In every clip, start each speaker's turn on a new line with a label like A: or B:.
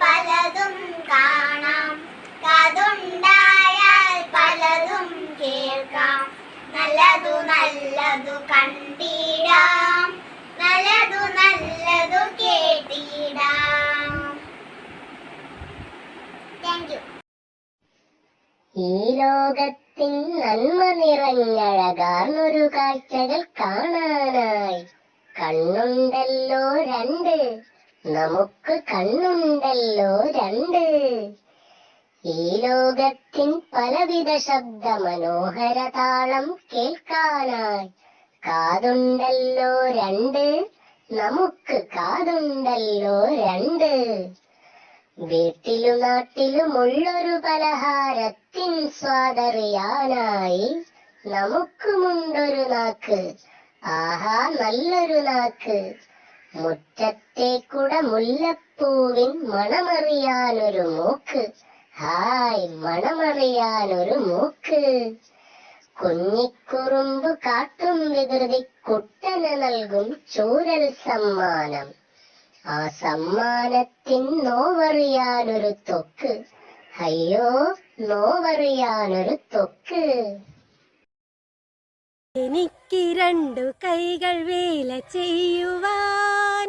A: പലതും കാണാം. പലതും കേൾക്കാം. നല്ലതു നല്ലതു നല്ലതു നല്ലതു
B: ഈ ലോകത്തിൽ നന്മ നിറഞ്ഞഴകാർന്നൊരു കാഴ്ചകൾ കാണാനായി. കണ്ണുണ്ടല്ലോ രണ്ട്. നമുക്ക് കണ്ണുണ്ടല്ലോ രണ്ട്. ഈ ലോകത്തിൻ പലവിധ ശബ്ദ മനോഹര താളം കേൾക്കാനായി കാതുണ്ടല്ലോ രണ്ട്. നമുക്ക് കാതുണ്ടല്ലോ രണ്ട്. വീട്ടിലും നാട്ടിലുമുള്ളൊരു പലഹാരത്തിൻ സ്വാദറിയാനായി നമുക്കുമുണ്ടൊരു നാക്ക്. ആഹാ നല്ലൊരു നാക്ക്. മുറ്റത്തെ കുട മുല്ലപ്പൂവിൻ മണമറിയാനൊരു മൂക്ക്. ഹായ് മണമറിയാനൊരു മൂക്ക്. കുഞ്ഞിക്കുറുമ്പ് കാട്ടും വികൃതി കുട്ടന് നൽകും ചൂരൽ സമ്മാനം. ആ സമ്മാനത്തിൻ നോവറിയാനൊരു തൊക്ക്. അയ്യോ നോവറിയാനൊരു തൊക്ക്.
C: എനിക്ക് രണ്ടു കൈകൾ വേല ചെയ്യുവാൻ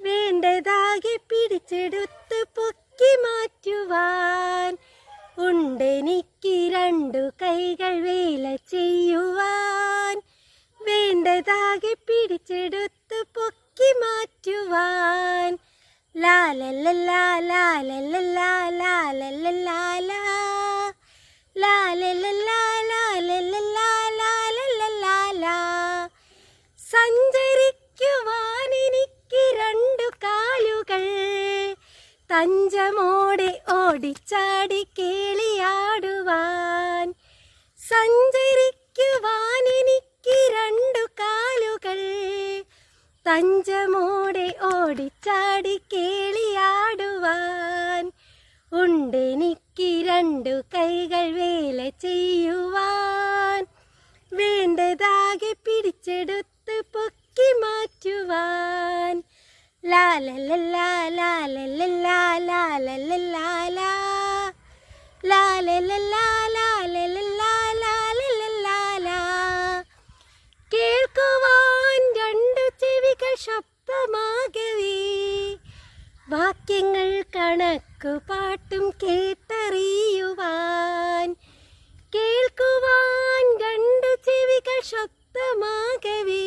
C: വേണ്ടതാകെ പിടിച്ചെടുത്ത് പൊക്കി മാറ്റുവാൻ ഉണ്ടെനിക്ക് രണ്ടു കൈകൾ വേല ചെയ്യുവാൻ വേണ്ടതാകെ പിടിച്ചെടുത്ത് പൊക്കി മാറ്റുവാൻ ലാലല്ലല്ലാ ലാലല്ലല്ലാ ലാലല്ലല്ലാ ലാ ലാലല്ലല്ലാ ലാലല്ലല്ലാ ഓടിച്ചാടി കേളിയാടുവാൻ. സഞ്ചരിക്കുവാൻ എനിക്ക് രണ്ടു കാലുകൾ. തഞ്ചമോടെ ഓടിച്ചാടി കേളിയാടുവാൻ. ഉണ്ടെനിക്ക് രണ്ടു കൈകൾ വേല ചെയ്യുവാൻ. വേണ്ടതാകെ പിടിച്ചെടുത്ത് പൊക്കി മാറ്റുവാൻ. ലാലല്ല ലാലല്ല ലാലല്ലല്ലാ കേൾക്കുവാൻ രണ്ടു ചെവികൾ ശബ്ദമാകവേ. വാക്യങ്ങൾ കണക്കു പാട്ടും കേട്ടറിയുവാൻ. കേൾക്കുവാൻ രണ്ടു ചെവികൾ ശബ്ദമാകവേ.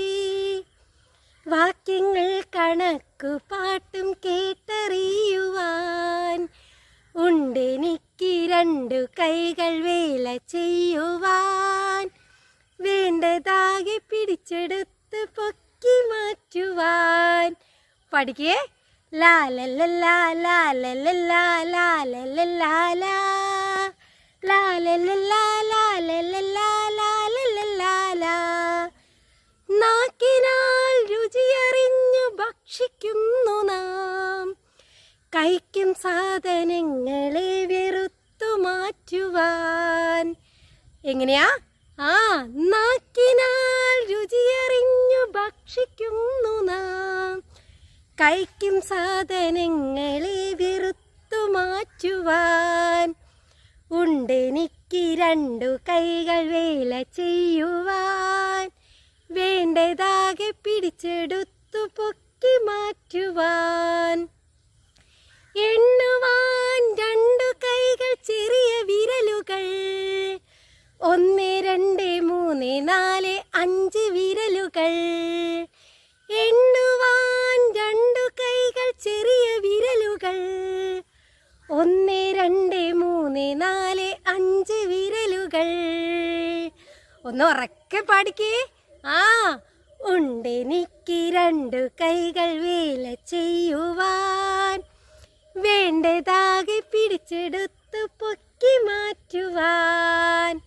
C: വാക്യങ്ങൾ കണക്കു പാട്ടും കേട്ടറിയുവാൻ. ഉണ്ടെനിക്ക് രണ്ടു കൈകൾ വേല ചെയ്യുവാൻ വേണ്ടതാകെ പിടിച്ചെടുത്ത് പൊക്കി മാറ്റുവാൻ പഠിക്കേ ലാലല്ലല്ലാ ലാലല്ലല്ലാ ലാലല്ലല്ലാ ലാ ലാലല്ലല്ലാ ലാലല്ലല്ലാ ലാലല്ലല്ലാ ലാ നാക്കിനാൽ രുചിയറിഞ്ഞു ഭക്ഷിക്കുന്നു നാം കഴിക്കും സാധനങ്ങളെ വെറുത്തു മാറ്റുവാൻ. എങ്ങനെയാ? ആ നാക്കിനാൽ രുചിയറിഞ്ഞു ഭക്ഷിക്കുന്നു നാം. കഴിക്കും സാധനങ്ങളെ വെറുത്തു മാറ്റുവാൻ. ഉണ്ടെനിക്ക് രണ്ടു കൈകൾ വേല ചെയ്യുവാൻ. വേണ്ടതാകെ പിടിച്ചെടുത്തു പൊക്കി മാറ്റുവാൻ. എണ്ണുവാൻ അഞ്ച് വിരലുകൾ. എണ്ണുവാൻ രണ്ടു കൈകൾ ചെറിയ വിരലുകൾ. ഒന്ന് രണ്ട് മൂന്ന് നാല് അഞ്ച് വിരലുകൾ. ഒന്ന് ഉറക്കെ പാടിക്കേ. ആ ഉണ്ടെനിക്ക് രണ്ടു കൈകൾ വേല ചെയ്യുവാൻ. വേണ്ടതാകെ പിടിച്ചെടുത്ത് പൊക്കി മാറ്റുവാൻ.